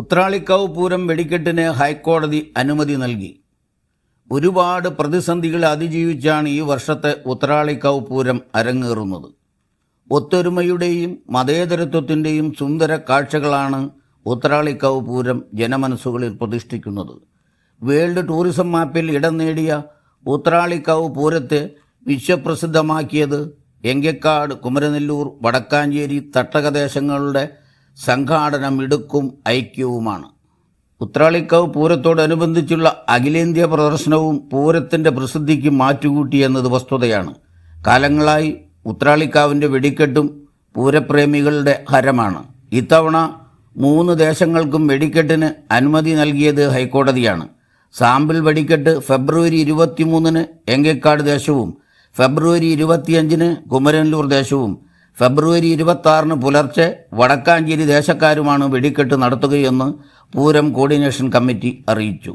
ഉത്രാളിക്കാവ് പൂരം വെടിക്കെട്ടിന് ഹൈക്കോടതി അനുമതി നൽകി. ഒരുപാട് പ്രതിസന്ധികൾ അതിജീവിച്ചാണ് ഈ വർഷത്തെ ഉത്രാളിക്കാവ് പൂരം അരങ്ങേറുന്നത്. ഒത്തൊരുമയുടെയും മതേതരത്വത്തിന്റെയും സുന്ദര കാഴ്ചകളാണ് ഉത്രാളിക്കാവ് പൂരം ജനമനസ്സുകളിൽ പ്രതിഷ്ഠിക്കുന്നത്. വേൾഡ് ടൂറിസം മാപ്പിൽ ഇടം നേടിയ ഉത്രാളിക്കാവ് പൂരത്തെ വിശ്വപ്രസിദ്ധമാക്കിയത് എങ്കക്കാട് കുമരനെല്ലൂർ വടക്കാഞ്ചേരി തട്ടകദേശങ്ങളുടെ സംഘാടന ഇടുക്കും ഐക്യവുമാണ്. ഉത്രാളിക്കാവ് പൂരത്തോടനുബന്ധിച്ചുള്ള അഖിലേന്ത്യാ പ്രദർശനവും പൂരത്തിന്റെ പ്രസിദ്ധിക്ക് മാറ്റുകൂട്ടി എന്നത് വസ്തുതയാണ്. കാലങ്ങളായി ഉത്രാളിക്കാവിന്റെ വെടിക്കെട്ടും പൂരപ്രേമികളുടെ ഹരമാണ്. ഇത്തവണ മൂന്ന് ദേശങ്ങൾക്കും വെടിക്കെട്ടിന് അനുമതി നൽകിയത് ഹൈക്കോടതിയാണ്. സാമ്പിൾ വെടിക്കെട്ട് ഫെബ്രുവരി ഇരുപത്തിമൂന്നിന് എങ്കേക്കാട് ദേശവും ഫെബ്രുവരി ഇരുപത്തിയഞ്ചിന് കുമരനല്ലൂർ ദേശവും ഫെബ്രുവരി ഇരുപത്തി പുലർച്ചെ വടക്കാഞ്ചേരി ദേശക്കാരുമാണ് വെടിക്കെട്ട് നടത്തുകയെന്ന് പൂരം കോർഡിനേഷൻ കമ്മിറ്റി അറിയിച്ചു.